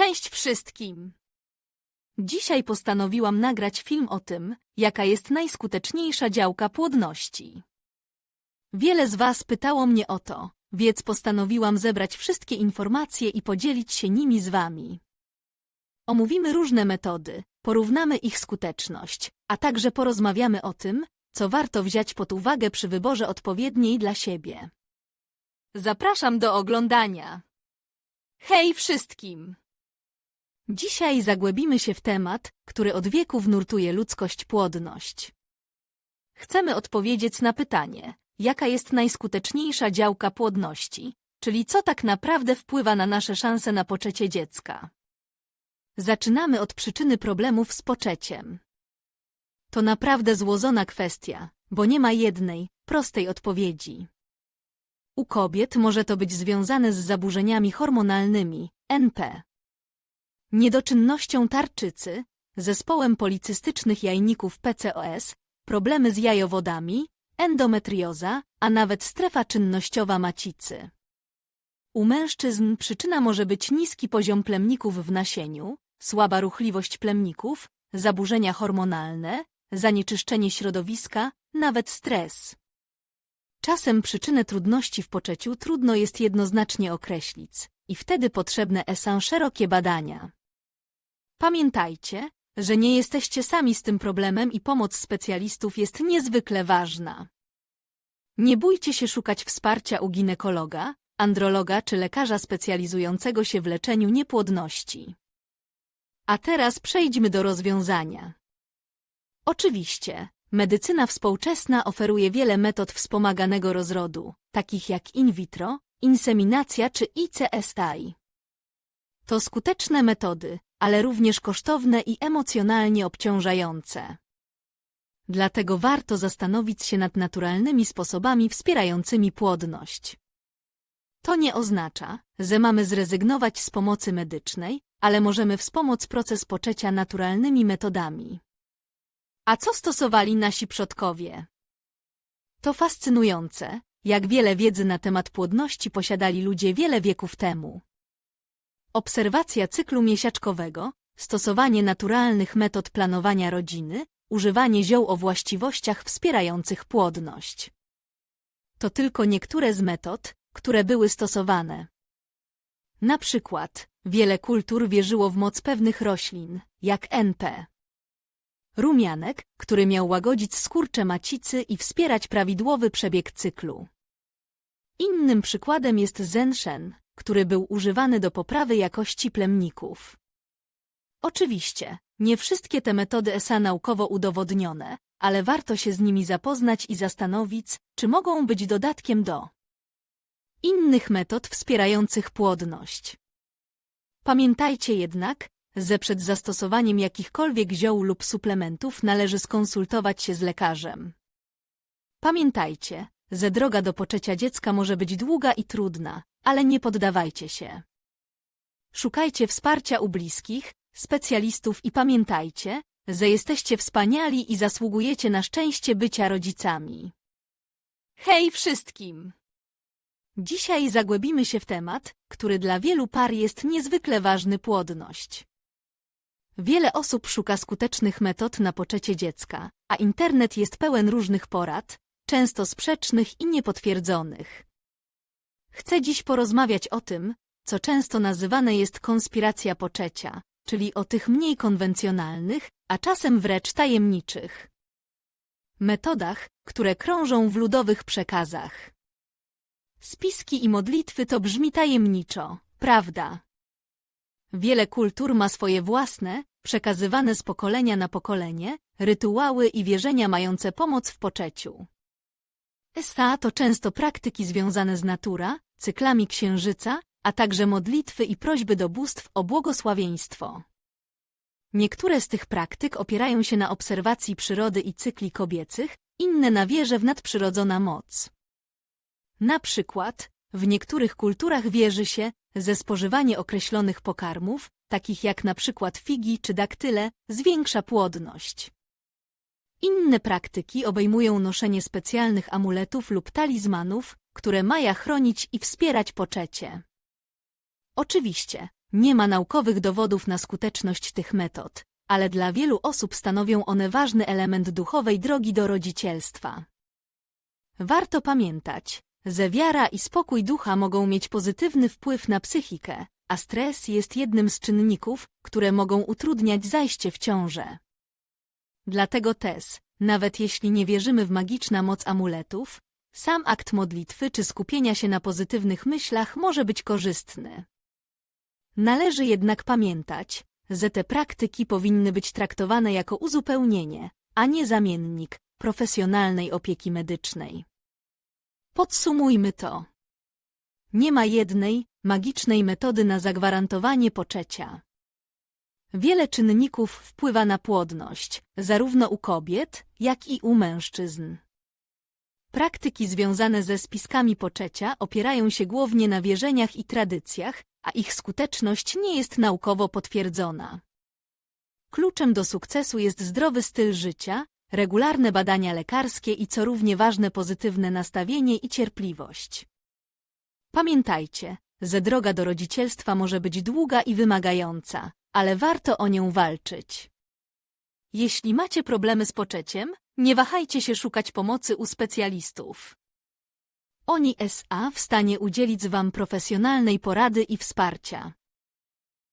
Cześć wszystkim! Dzisiaj postanowiłam nagrać film o tym, jaka jest najskuteczniejsza działka płodności. Wiele z Was pytało mnie o to, więc postanowiłam zebrać wszystkie informacje i podzielić się nimi z Wami. Omówimy różne metody, porównamy ich skuteczność, a także porozmawiamy o tym, co warto wziąć pod uwagę przy wyborze odpowiedniej dla siebie. Zapraszam do oglądania. Hej wszystkim! Dzisiaj zagłębimy się w temat, który od wieków nurtuje ludzkość płodność. Chcemy odpowiedzieć na pytanie, jaka jest najskuteczniejsza działka płodności, czyli co tak naprawdę wpływa na nasze szanse na poczęcie dziecka. Zaczynamy od przyczyny problemów z poczęciem. To naprawdę złożona kwestia, bo nie ma jednej, prostej odpowiedzi. U kobiet może to być związane z zaburzeniami hormonalnymi, NP, niedoczynnością tarczycy, zespołem policystycznych jajników PCOS, problemy z jajowodami, endometrioza, a nawet strefa czynnościowa macicy. U mężczyzn przyczyna może być niski poziom plemników w nasieniu, słaba ruchliwość plemników, zaburzenia hormonalne, zanieczyszczenie środowiska, nawet stres. Czasem przyczynę trudności w poczeciu trudno jest jednoznacznie określić i wtedy potrzebne są szerokie badania. Pamiętajcie, że nie jesteście sami z tym problemem i pomoc specjalistów jest niezwykle ważna. Nie bójcie się szukać wsparcia u ginekologa, androloga czy lekarza specjalizującego się w leczeniu niepłodności. A teraz przejdźmy do rozwiązania. Oczywiście, medycyna współczesna oferuje wiele metod wspomaganego rozrodu, takich jak in vitro, inseminacja czy ICSI. To skuteczne metody, ale również kosztowne i emocjonalnie obciążające. Dlatego warto zastanowić się nad naturalnymi sposobami wspierającymi płodność. To nie oznacza, że mamy zrezygnować z pomocy medycznej, ale możemy wspomóc proces poczęcia naturalnymi metodami. A co stosowali nasi przodkowie? To fascynujące, jak wiele wiedzy na temat płodności posiadali ludzie wiele wieków temu. Obserwacja cyklu miesiączkowego, stosowanie naturalnych metod planowania rodziny, używanie ziół o właściwościach wspierających płodność. To tylko niektóre z metod, które były stosowane. Na przykład, wiele kultur wierzyło w moc pewnych roślin, jak NP. Rumianek, który miał łagodzić skurcze macicy i wspierać prawidłowy przebieg cyklu. Innym przykładem jest zenshen, który był używany do poprawy jakości plemników. Oczywiście, nie wszystkie te metody są naukowo udowodnione, ale warto się z nimi zapoznać i zastanowić, czy mogą być dodatkiem do innych metod wspierających płodność. Pamiętajcie jednak, że przed zastosowaniem jakichkolwiek ziół lub suplementów należy skonsultować się z lekarzem. Pamiętajcie, że droga do poczęcia dziecka może być długa i trudna, ale nie poddawajcie się. Szukajcie wsparcia u bliskich, specjalistów i pamiętajcie, że jesteście wspaniali i zasługujecie na szczęście bycia rodzicami. Hej wszystkim! Dzisiaj zagłębimy się w temat, który dla wielu par jest niezwykle ważny płodność. Wiele osób szuka skutecznych metod na poczęcie dziecka, a internet jest pełen różnych porad, często sprzecznych i niepotwierdzonych. Chcę dziś porozmawiać o tym, co często nazywane jest konspiracja poczecia, czyli o tych mniej konwencjonalnych, a czasem wręcz tajemniczych metodach, które krążą w ludowych przekazach. Spiski i modlitwy to brzmi tajemniczo, prawda? Wiele kultur ma swoje własne, przekazywane z pokolenia na pokolenie, rytuały i wierzenia mające pomoc w poczeciu. SA to często praktyki związane z natura, cyklami księżyca, a także modlitwy i prośby do bóstw o błogosławieństwo. Niektóre z tych praktyk opierają się na obserwacji przyrody i cykli kobiecych, inne na wierze w nadprzyrodzona moc. Na przykład, w niektórych kulturach wierzy się, że spożywanie określonych pokarmów, takich jak na przykład figi czy daktyle, zwiększa płodność. Inne praktyki obejmują noszenie specjalnych amuletów lub talizmanów, które mają chronić i wspierać poczecie. Oczywiście, Nie ma naukowych dowodów na skuteczność tych metod, ale dla wielu osób stanowią one ważny element duchowej drogi do rodzicielstwa. Warto pamiętać, że wiara i spokój ducha mogą mieć pozytywny wpływ na psychikę, a stres jest jednym z czynników, które mogą utrudniać zajście w ciążę. Dlatego też, nawet jeśli nie wierzymy w magiczną moc amuletów, sam akt modlitwy czy skupienia się na pozytywnych myślach może być korzystny. Należy jednak pamiętać, że te praktyki powinny być traktowane jako uzupełnienie, a nie zamiennik profesjonalnej opieki medycznej. Podsumujmy to. Nie ma jednej, magicznej metody na zagwarantowanie poczecia. Wiele czynników wpływa na płodność, zarówno u kobiet, jak i u mężczyzn. Praktyki związane ze spiskami poczecia opierają się głównie na wierzeniach i tradycjach, a ich skuteczność nie jest naukowo potwierdzona. Kluczem do sukcesu jest zdrowy styl życia, regularne badania lekarskie i co równie ważne pozytywne nastawienie i cierpliwość. Pamiętajcie, że droga do rodzicielstwa może być długa i wymagająca, ale warto o nią walczyć. Jeśli macie problemy z poczeciem, nie wahajcie się szukać pomocy u specjalistów. Oni SA w stanie udzielić Wam profesjonalnej porady i wsparcia.